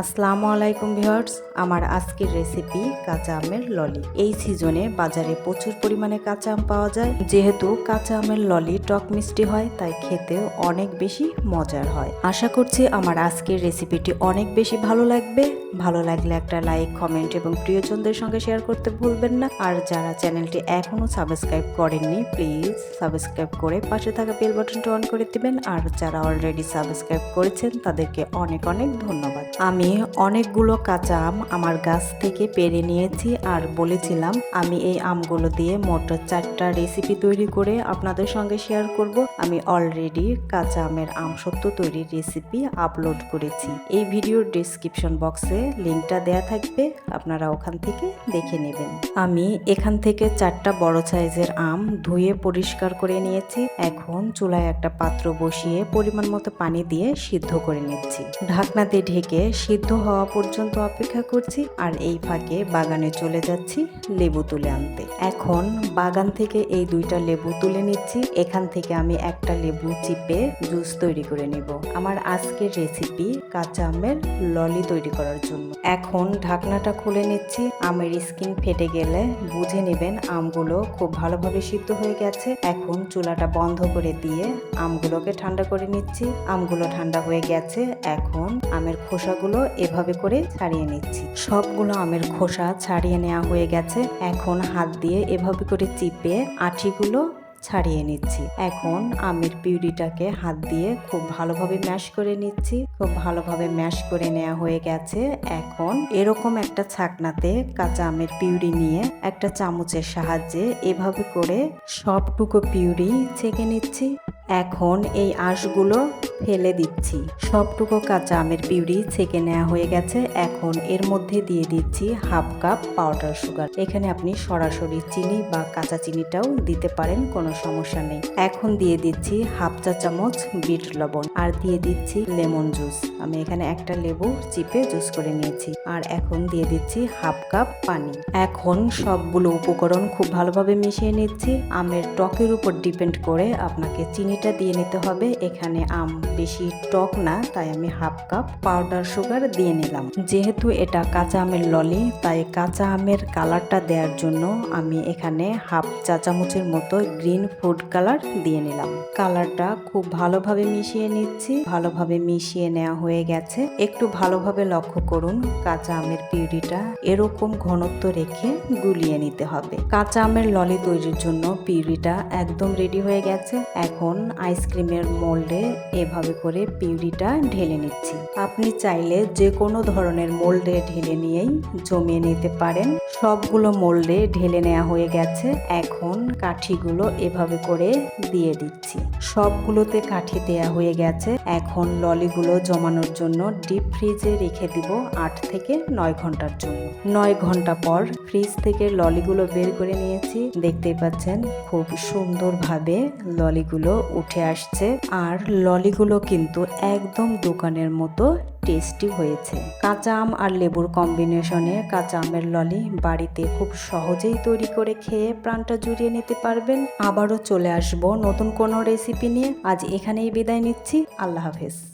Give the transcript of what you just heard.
আসসালামু আলাইকুম ভিউয়ার্স, আমার আজকের রেসিপি কাঁচা আমের ললি। এই সিজনে বাজারে প্রচুর পরিমাণে কাঁচা আম পাওয়া যায়। যেহেতু কাঁচা আমের ললি টক মিষ্টি হয়, তাই খেতে অনেক বেশি মজার হয়। আশা করছি আমার আজকের রেসিপিটি অনেক বেশি ভালো লাগবে। ভালো লাগলে একটা লাইক কমেন্ট এবং প্রিয়জনদের সঙ্গে শেয়ার করতে ভুলবেন না। আর যারা চ্যানেলটি এখনও সাবস্ক্রাইব করেননি প্লিজ সাবস্ক্রাইব করে পাশে থাকা বেল বাটনটি অন করে দিবেন। আর যারা অলরেডি সাবস্ক্রাইব করেছেন, তাদেরকে অনেক অনেক ধন্যবাদ। আমি অনেকগুলো কাঁচা আম আমার গাছ থেকে পেরে নিয়েছি আর বলেছিলাম আমি এই আমগুলো দিয়ে মোট চারটা রেসিপি তৈরি করে আপনাদের সঙ্গে শেয়ার করব। আমি অলরেডি কাঁচা আমের আমসত্ব তৈরির রেসিপি আপলোড করেছি। এই ভিডিওর ডিসক্রিপশন বক্সে লিঙ্কটা দেয়া থাকবে, আপনারা ওখান থেকে দেখে নেবেন। আমি এখান থেকে চারটা বড় সাইজের আম ধুয়ে পরিষ্কার করে নিয়েছি। এখন চুলায় একটা পাত্র বসিয়ে পরিমাণ মতো পানি দিয়ে সিদ্ধ করে নিচ্ছি। ঢাকনাতে ঢেকে সিদ্ধ হওয়া পর্যন্ত অপেক্ষা করছি আর এই ফাঁকে বাগানে চলে যাচ্ছি লেবু তুলে আনতে। এখন বাগান থেকে এই দুইটা লেবু তুলে নিচ্ছি। এখান থেকে আমি একটা লেবু চিপে জুস তৈরি করে নিব। আমার আজকের রেসিপি কাঁচা আমের ললি তৈরি করার জন্য। এখন ঢাকনাটা খুলে নিচ্ছি। আমের স্কিন ফেটে গেলে বুঝে নেবেন আমগুলো খুব ভালোভাবে সিদ্ধ হয়ে গেছে। এখন চুলাটা বন্ধ করে দিয়ে আমগুলোকে ঠান্ডা করে নিচ্ছি। আমগুলো ঠান্ডা হয়ে গেছে। এখন আমের খোসাগুলো এভাবে করে ছাড়িয়ে নিচ্ছি। সবগুলো আমের খোসা ছাড়িয়ে নেওয়া হয়ে গেছে। এখন হাত দিয়ে এভাবে করে চিপে আঠিগুলো ছাড়িয়ে নিচ্ছি। এখন আমের পিউরিটাকে হাত দিয়ে খুব ভালোভাবে ম্যাশ করে নিচ্ছি। খুব ভালোভাবে ম্যাশ করে নেওয়া হয়ে গেছে। এখন এরকম একটা ছাকনাতে কাঁচা আমের পিউরি নিয়ে একটা চামচের সাহায্যে এভাবে করে সবটুকু পিউরি ছেঁকে নিচ্ছি। এখন এই আঁশগুলো ফেলে দিচ্ছি। সবটুকু কাঁচা আমের পিউরি ছেঁকে নেওয়া হয়ে গেছে। এখন এর মধ্যে দিয়ে দিচ্ছি হাফ কাপ পাউডার সুগার। এখানে আপনি সরাসরি চিনি বা কাঁচা চিনিটাও দিতে পারেন, কোনো সমস্যা নেই। এখন দিয়ে দিচ্ছি হাফ চা চামচ বিট লবণ আর দিয়ে দিচ্ছি লেমন জুস। আমি এখানে একটা লেবু চিপে জুস করে নিয়েছি আর এখন দিয়ে দিচ্ছি হাফ কাপ পানি। এখন সবগুলো উপকরণ খুব ভালোভাবে মিশিয়ে নিচ্ছি। আমের টকের উপর ডিপেন্ড করে আপনাকে চিনিটা দিয়ে নিতে হবে। এখানে আম বেশি টক না, তাই আমি হাফ কাপ পাউডার সুগার দিয়ে নিলাম। যেহেতু এটা কাঁচা আমের ললি, তাই কাঁচা আমের কালারটা দেওয়ার জন্য আমি এখানে হাফ চা চামচের মতো গ্রিন ফুড কালার দিয়ে নিলাম। কালারটা খুব ভালোভাবে মিশিয়ে নিচ্ছি, ভালোভাবে মিশিয়ে নেওয়া হয়ে গেছে। একটু ভালোভাবে লক্ষ্য করুন, কাঁচা আমের পিউরিটা এরকম ঘনত্ব রেখে গুলিয়ে নিতে হবে। কাঁচা আমের ললি তৈরির জন্য পিউরিটা একদম রেডি হয়ে গেছে। এখন আইসক্রিমের মোল্ডে এভাবে করে পিউরিটা ঢেলে নিচ্ছি। আপনি চাইলে যে কোনো ধরনের মোল্ডে ঢেলে নিয়েই জমিয়ে নিতে পারেন। সবগুলো মোল্ডে ঢেলে নেওয়া হয়ে গেছে। এখন কাঠিগুলো এভাবে করে দিয়ে দিচ্ছি। সবগুলোতে কাঠি দেয়া হয়ে গেছে। এখন ললিগুলো জমানোর জন্য ডিপ ফ্রিজে রেখে দিব আট থেকে নয় ঘণ্টার জন্য। নয় ঘণ্টা পর ফ্রিজ থেকে ললিগুলো বের করে নিয়েছি। দেখতেই পাচ্ছেন, খুব সুন্দরভাবে ললিগুলো উঠে আসছে। আর ললিগুলো কিন্তু একদম দোকানের মতো টেস্টি হয়েছে। কাঁচা আম আর লেবুর কম্বিনেশনে কাঁচা আমের ললি বাড়িতে খুব সহজেই তৈরি করে খেয়ে প্রাণটা জুড়িয়ে নিতে পারবেন। আবারও চলে আসব নতুন কোনো রেসিপি নিয়ে। আজ এখানেই বিদায় নিচ্ছি। আল্লাহ হাফেজ।